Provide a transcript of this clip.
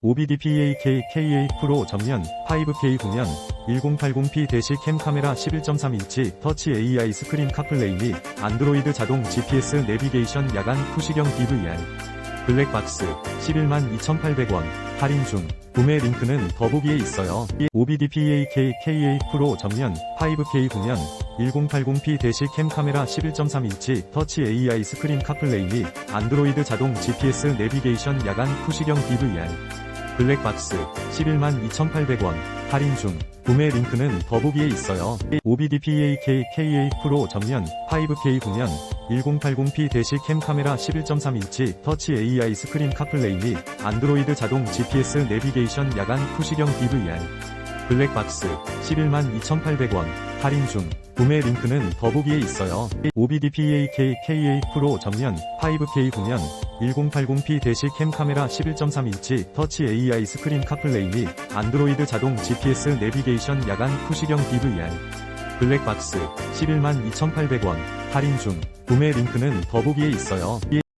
OBDPAK KA 프로 전면 5K 구면 1080p 대시 캠 카메라 11.3인치 터치 AI 스크린 카플레이 및 안드로이드 자동 GPS 내비게이션 야간 푸시경 DVR 블랙박스 112,800원. 할인 중. 구매 링크는 더보기에 있어요. OBDPAK KA 프로 전면 5K 구면 1080p 대시 캠 카메라 11.3인치 터치 AI 스크린 카플레이 및 안드로이드 자동 GPS 내비게이션 야간 푸시경 DVR 블랙박스 112,800원 할인 중 구매 링크는 더보기에 있어요. OBDPAK KA 프로 전면 5K 구면 1080p 대시 캠 카메라 11.3인치 터치 AI 스크린 카플레이 및 안드로이드 자동 GPS 내비게이션 야간 푸시경 DVR 블랙박스 112,800원 할인 중 구매 링크는 더보기에 있어요. OBDPAK KA 프로 전면 5K 구면 1080p 대시 캠 카메라 11.3인치 터치 AI 스크린 카플레이 및 안드로이드 자동 GPS 내비게이션 야간 푸시경 DVR 블랙박스 112,800원. 할인 중. 구매 링크는 더보기에 있어요.